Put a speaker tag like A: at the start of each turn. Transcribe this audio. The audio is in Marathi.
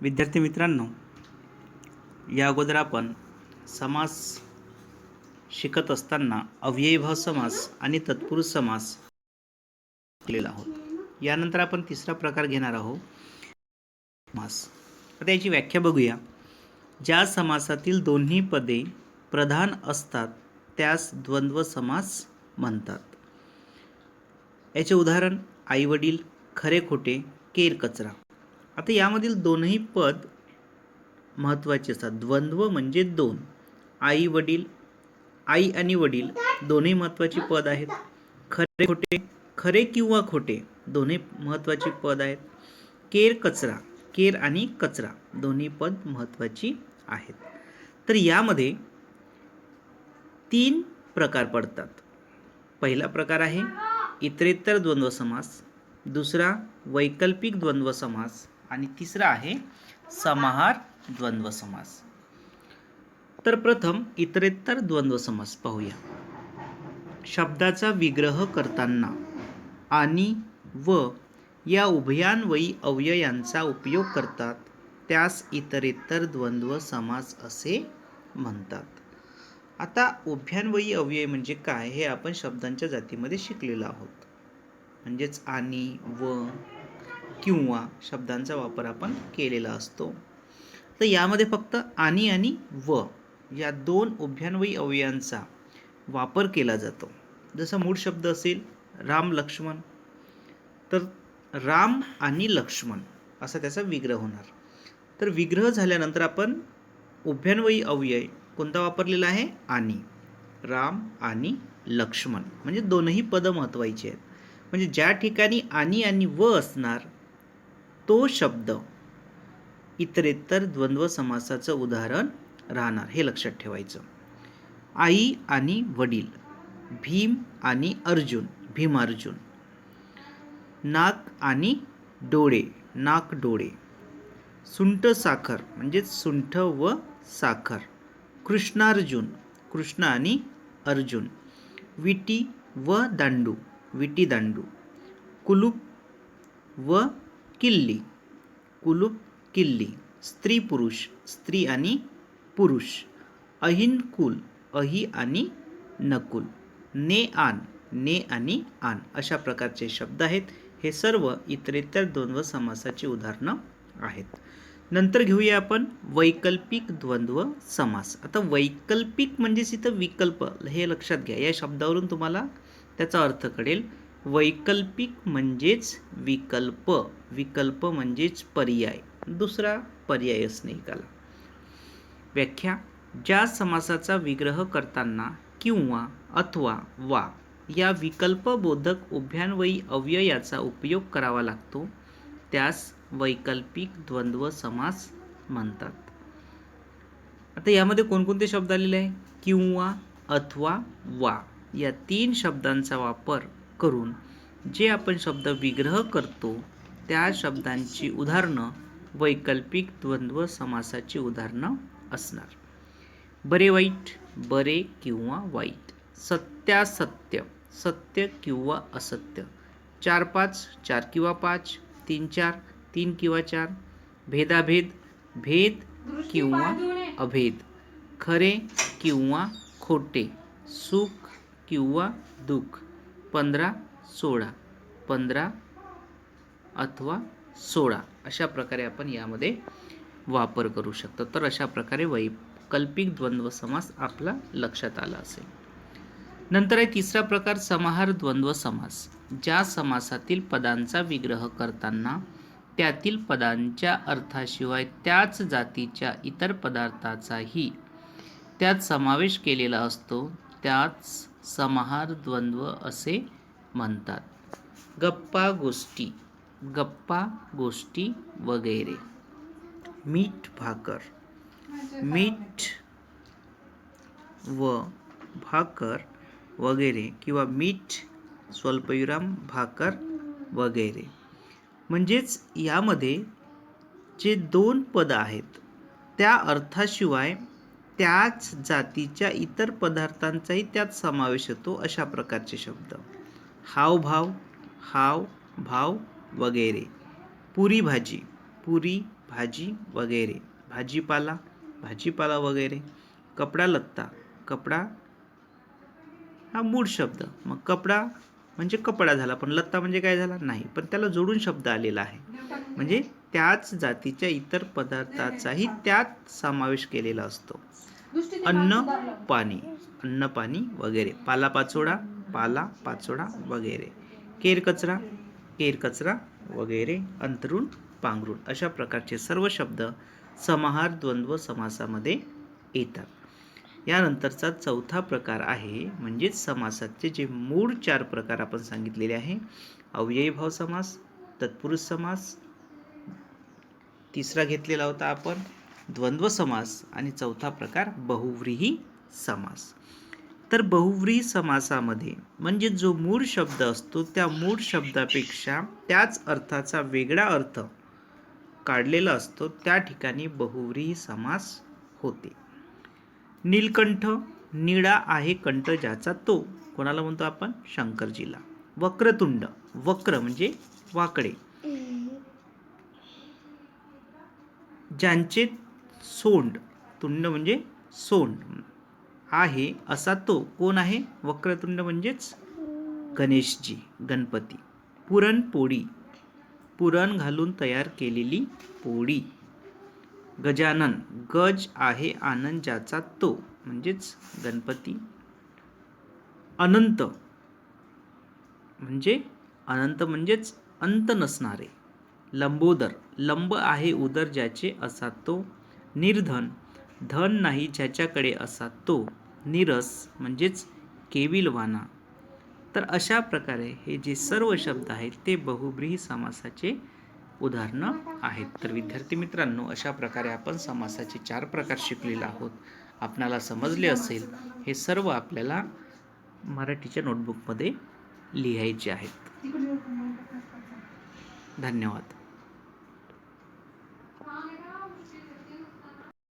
A: विद्यार्थी मित्रांनो या अगोदर आपण समास शिकत असताना अव्ययीभाव समास आणि तत्पुरुष समास केलेला आहोत. यानंतर आपण तिसरा प्रकार घेणार आहोत. समास. आता याची व्याख्या बघूया. ज्या समासातील दोन्ही पदे प्रधान असतात त्यास द्वंद्व समास म्हणतात. याचे उदाहरण आईवडील खरे खोटे केर कचरा. आता यामधील दोनही पद महत्त्वाचे असतात. द्वंद्व म्हणजे दोन. आई वडील आई आणि वडील दोन्ही महत्त्वाची पद आहेत. खरे खोटे खरे किंवा खोटे दोन्ही महत्त्वाची पद आहेत. केर कचरा केर आणि कचरा दोन्ही पद महत्त्वाची आहेत. तर यामध्ये तीन प्रकार पडतात. पहिला प्रकार आहे इतरेतर द्वंद्व समास दुसरा वैकल्पिक द्वंद्व समास आणि तिसरा आहे समाहार द्वंद्व समास तर प्रथम इतरेतर द्वंद्व समास पाहूया. शब्दाचा विग्रह करताना आणि व या उभयान्वयी अव्ययांचा उपयोग करतात त्यास इतरेतर द्वंद्व समास असे म्हणतात. आता उभ्यान्वयी अव्यय म्हणजे काय हे आपण शब्दांच्या जातीमध्ये शिकलेलो आहोत. म्हणजेच आणि व किंवा शब्दांचा वापर आपण केलेला असतो. तर यामध्ये फक्त आणि आणि व या दोन उभ्यान्वयी अवयांचा वापर केला जातो. जसा मूळ शब्द असेल राम लक्ष्मण. तर राम आणि लक्ष्मण असा त्याचा विग्रह होणार. तर विग्रह झाल्यानंतर आपण उभ्यान्वयी अव्यय कोणता वापरलेला आहे? आणि. राम आणि लक्ष्मण. म्हणजे दोनही पदं महत्त्वाची आहेत. म्हणजे ज्या ठिकाणी आणि आणि व असणार तो शब्द इतरेतर द्वंद्व समासाचं उदाहरण राहणार हे लक्षात ठेवायचं. आई आणि वडील भीम आणि अर्जुन भीमार्जुन नाक आणि डोळे नाक डोळे सुंठ साखर म्हणजेच सुंठ व साखर कृष्णार्जुन कृष्ण आणि अर्जुन विटी व दांडू विटी दांडू कुलूप व किल्ली कुलूप किल्ली स्त्री पुरुष स्त्री आणि पुरुष अहिन कुल अहि आणि नकुल ने आन ने आणि आन अशा प्रकारचे शब्द आहेत. हे सर्व इतरेतर द्वंद्व समासाची उदाहरणं आहेत. नंतर घेऊया आपण वैकल्पिक द्वंद्व समास. आता वैकल्पिक म्हणजेच इथं विकल्प हे लक्षात घ्या. या शब्दावरून तुम्हाला त्याचा अर्थ कळेल. वैकल्पिक म्हणजेच विकल्प. विकल्प म्हणजेच पर्याय. दुसरा पर्यायच स्नेहिकाला व्याख्या ज्या समासाचा विग्रह करताना किंवा अथवा वा या विकल्पबोधक उभ्यान्वयी अव्ययाचा उपयोग करावा लागतो त्यास वैकल्पिक द्वंद्व समास म्हणतात. आता यामध्ये कोणकोणते शब्द आलेले आहे? किंवा अथवा वा या तीन शब्दांचा वापर करून जे आपण शब्द विग्रह करतो त्या शब्दांची उदाहरणं वैकल्पिक द्वंद्व समासाची उदाहरणं असणार. बरे वाईट बरे किंवा वाईट सत्यासत्य सत्य किंवा असत्य चार पाच चार किंवा पाच तीन चार तीन किंवा चार भेदाभेद भेद किंवा अभेद खरे किंवा खोटे सुख किंवा दुःख पंधरा सोळा. पंधरा अथवा सोळा अशा प्रकारे आपण यामध्ये वापर करू शकतो. तर अशा प्रकारे वैकल्पिक द्वंद्व समास आपला लक्षात आला असेल. नंतर आहे तिसरा प्रकार समाहार द्वंद्व समास. ज्या समासातील पदांचा विग्रह करताना त्यातील पदांच्या अर्थाशिवाय त्याच जातीच्या इतर पदार्थाचाही त्यात समावेश केलेला असतो. त्याच समाहार द्वंद्व असे म्हणतात. गप्पा गोष्टी गप्पा गोष्टी वगैरे. मीठ भाकर. मीठ व भाकर वगैरे किंवा मीठ स्वल्पविराम भाकर वगैरे. म्हणजेच यामध्ये जे दोन पद आहेत त्या अर्थाशिवाय त्याच जातीच्या इतर पदार्थांचाही त्यात समावेश होतो अशा प्रकारचे शब्द. हावभाव हाव भाव वगैरे. पुरी भाजी पुरी भाजी वगैरे. भाजीपाला भाजीपाला वगैरे. कपडा लत्ता कपडा हा मूळ शब्द. मग कपडा म्हणजे कपडा झाला पण लत्ता म्हणजे काय झाला? नाही पण त्याला जोडून शब्द आलेला आहे. म्हणजे त्याच जातीच्या इतर पदार्थाचाही त्यात समावेश केलेला असतो. अन्न पाणी अन्न पाणी वगैरे. पालापाचोळा पाला पाचोडा वगैरे. केर कचरा केर कचरा वगैरे. अंतरुण पांघरुण अशा प्रकारचे सर्व शब्द समाहार द्वंद्व समासामध्ये येतात. यानंतरचा चौथा प्रकार आहे म्हणजेच समासाचे जे मूळ चार प्रकार आपण सांगितलेले आहे अव्ययीभाव समास तत्पुरुष समास तिसरा घेतलेला होता आपण द्वंद्व समास आणि चौथा प्रकार बहुव्रीही समास. तर बहुव्रीही समासामध्ये म्हणजे जो मूळ शब्द असतो त्या मूळ शब्दापेक्षा त्याच अर्थाचा वेगळा अर्थ काढलेला असतो त्या ठिकाणी बहुव्रीही समास होते. नीलकंठ निळा आहे कंठ ज्याचा तो कोणाला म्हणतो आपण? शंकरजीला. वक्रतुंड वक्र म्हणजे वाकडे. ज्यांचे सोंड तुंड म्हणजे सोंड आहे असा तो कोण आहे? वक्रतुंड म्हणजेच गणेशजी गणपती. पुरणपोळी. पुरण घालून तयार केलेली पोळी. गजानन गज आहे आनंद ज्याचा तो म्हणजेच गणपती. अनंत म्हणजे अनंत म्हणजेच अंत नसणारे. लंबोदर. लंब आहे उदर ज्याचे असा तो निर्धन. धन नाही ज्याच्याकडे असा तो निरस म्हणजेच केविलवाना तर अशा प्रकारे हे जे सर्व शब्द आहेत ते बहुब्रीही समासाचे उदाहरणं आहेत. तर विद्यार्थी मित्रांनो अशा प्रकारे आपण समासाचे चार प्रकार शिकलेलो आहोत. आपणाला समजले असेल हे सर्व आपल्याला मराठीच्या नोटबुकमध्ये लिहायचे आहेत. धन्यवाद.